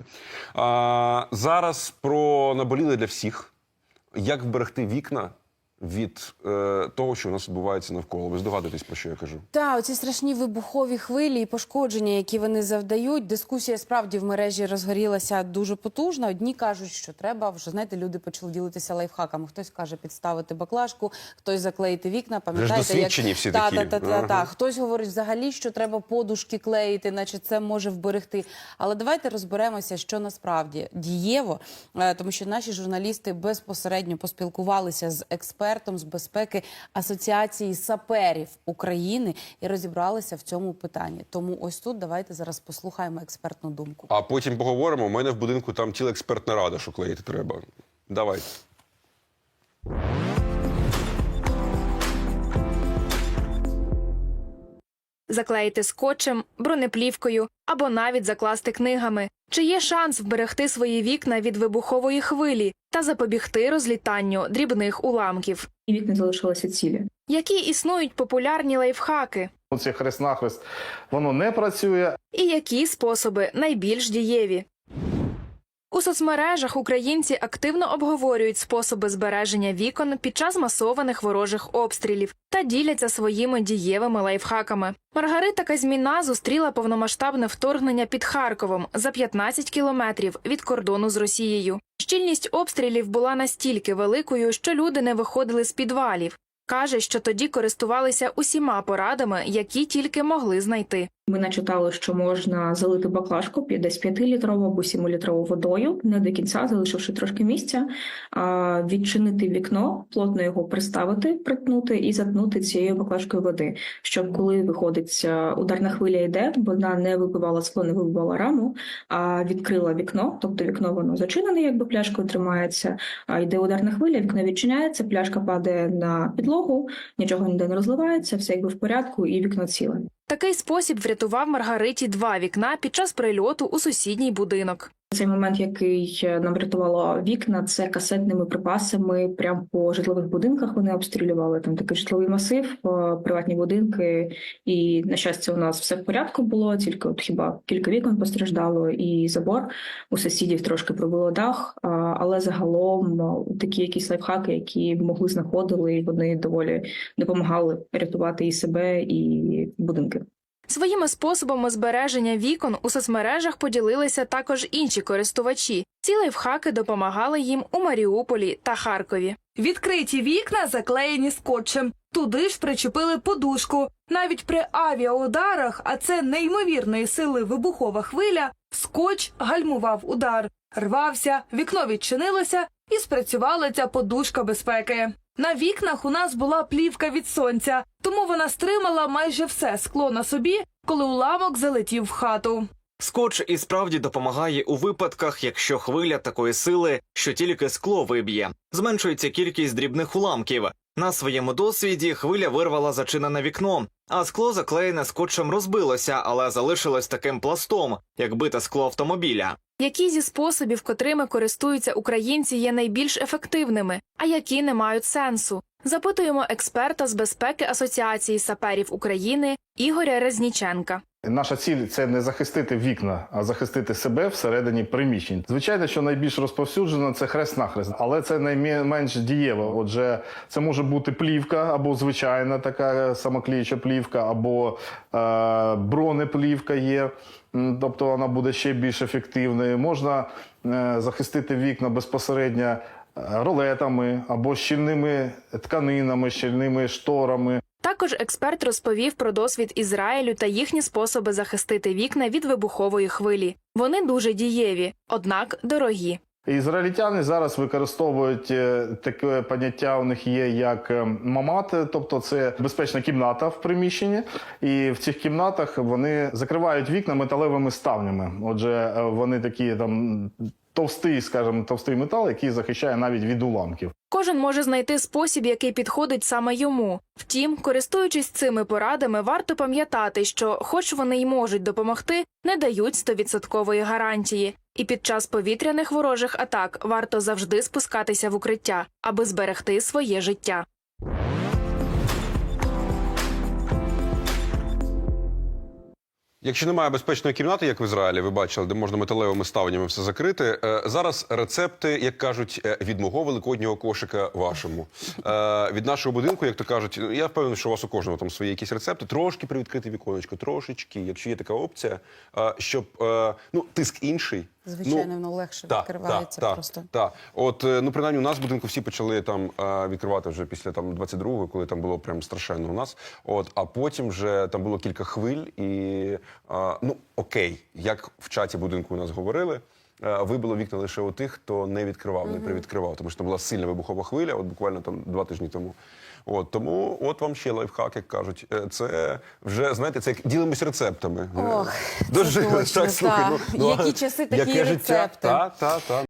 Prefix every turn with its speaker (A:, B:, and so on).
A: буде. А, зараз про наболіле для всіх. Як вберегти вікна від е, того, що у нас відбувається навколо? Ви здогадуєтесь, про що я кажу?
B: Та оці страшні вибухові хвилі і пошкодження, які вони завдають. Дискусія справді в мережі розгорілася дуже потужно. Одні кажуть, що треба вже знаєте, люди почали ділитися лайфхаками. Хтось каже підставити баклажку, хтось заклеїти вікна. Пам'ятаєте,
A: досвідчені всі
B: та,
A: такі.
B: Та, та, та,
A: Ага.
B: та. Хтось говорить взагалі, що треба подушки клеїти, наче це може вберегти. Але давайте розберемося, що насправді дієво, е, тому що наші журналісти безпосередньо поспілкувалися з експертом з безпеки Асоціації саперів України і розібралися в цьому питанні. Тому ось тут давайте зараз послухаємо експертну думку.
A: А потім поговоримо. У мене в будинку там ціла експертна рада, що клеїти треба. Давайте.
C: Заклеїти скотчем, бронеплівкою або навіть закласти книгами. Чи є шанс вберегти свої вікна від вибухової хвилі та запобігти розлітанню дрібних уламків?
D: і вікна залишилися цілі.
C: Які існують популярні лайфхаки?
E: Оце хрест-нахрест, воно не працює.
C: І які способи найбільш дієві? У соцмережах українці активно обговорюють способи збереження вікон під час масованих ворожих обстрілів та діляться своїми дієвими лайфхаками. Маргарита Казьміна зустріла повномасштабне вторгнення під Харковом за 15 кілометрів від кордону з Росією. Щільність обстрілів була настільки великою, що люди не виходили з підвалів. Каже, що тоді користувалися усіма порадами, які тільки могли знайти.
D: Ми начитали, що можна залити баклажку під десь 5-літрову або 7-літрову водою, не до кінця, залишивши трошки місця, відчинити вікно, плотно його приставити, притнути і заткнути цією баклажкою води, щоб коли виходить ударна хвиля йде, вона не вибивала скло, не вибивала раму, а відкрила вікно, тобто вікно воно зачинене, якби пляшкою тримається. А йде ударна хвиля, вікно відчиняється, пляшка падає на підлогу, нічого ніде не розливається, все якби в порядку, і вікно ціле.
C: Такий спосіб врятував Маргариті два вікна під час прильоту у сусідній будинок.
D: Цей момент, який е, нам врятувало вікна, це касетними припасами. Прямо по житлових будинках вони обстрілювали там такий житловий масив, е, приватні будинки. І на щастя, у нас все в порядку було. Тільки от хіба кілька вікон постраждало, і забор у сусідів трошки пробило дах. Але загалом е, такі якісь лайфхаки, які могли знаходили, і вони доволі допомагали рятувати і себе, і будинки.
C: Своїми способами збереження вікон у соцмережах поділилися також інші користувачі. Ці лайфхаки допомагали їм у Маріуполі та Харкові.
F: Відкриті вікна заклеєні скотчем. Туди ж причепили подушку. Навіть при авіаударах, а це неймовірної сили вибухова хвиля, скотч гальмував удар. Рвався, вікно відчинилося і спрацювала ця подушка безпеки. На вікнах у нас була плівка від сонця, тому вона стримала майже все скло на собі, коли уламок залетів в хату.
G: Скотч і справді допомагає у випадках, якщо хвиля такої сили, що тільки скло виб'є. Зменшується кількість дрібних уламків. На своєму досвіді хвиля вирвала зачинене вікно, а скло заклеєне скотчем розбилося, але залишилось таким пластом, як бите скло автомобіля.
C: Які зі способів, котрими користуються українці, є найбільш ефективними, а які не мають сенсу? Запитуємо експерта з безпеки Асоціації саперів України Ігоря Резніченка.
E: Наша ціль це не захистити вікна, а захистити себе всередині приміщень. Звичайно, що найбільш розповсюджено це хрест-нахрест, але це найменш дієво. Отже, це може бути плівка або звичайна така самокліюча плівка, або е, бронеплівка є. Тобто вона буде ще більш ефективною. Можна е, захистити вікна безпосередньо е, ролетами або щільними тканинами, щільними шторами.
C: Також експерт розповів про досвід Ізраїлю та їхні способи захистити вікна від вибухової хвилі. Вони дуже дієві, однак дорогі.
E: Ізраїльтяни зараз використовують е, таке поняття. У них є як е, мамат, тобто це безпечна кімната в приміщенні, і в цих кімнатах вони закривають вікна металевими ставнями. Отже, е, вони такі там товстий, скажімо, товстий метал, який захищає навіть від уламків.
C: Кожен може знайти спосіб, який підходить саме йому. Втім, користуючись цими порадами, варто пам'ятати, що, хоч вони й можуть допомогти, не дають стовідсоткової гарантії. І під час повітряних ворожих атак варто завжди спускатися в укриття, аби зберегти своє життя.
A: Якщо немає безпечної кімнати, як в Ізраїлі, ви бачили, де можна металевими ставнями все закрити. е, Зараз рецепти, як кажуть, е, від мого великоднього кошика вашому. Е, Від нашого будинку, як то кажуть, ну, я впевнений, що у вас у кожного там свої якісь рецепти. Трошки привідкрити віконечко, трошечки, якщо є така опція, щоб ну тиск інший.
B: Звичайно,
A: ну,
B: воно легше
A: та,
B: відкривається
A: та,
B: просто.
A: Так, от е, ну принаймні у нас будинку всі почали там е, відкривати вже після там 22-го, коли там було прям страшенно у нас. От, а потім вже там було кілька хвиль, і е, ну окей, як в чаті будинку у нас говорили. Е, Вибило вікна лише у тих, хто не відкривав, не привідкривав, тому що там була сильна вибухова хвиля, от буквально там два тижні тому. От тому, от вам ще лайфхак, як кажуть. Е, Це вже знаєте, це як ділимось рецептами.
B: Ох,
A: Дуже
B: це точно,
A: так, слухай,
B: та.
A: ну, ну,
B: Які часи, такі
A: яке життя.
B: рецепти.
A: Та, та, та.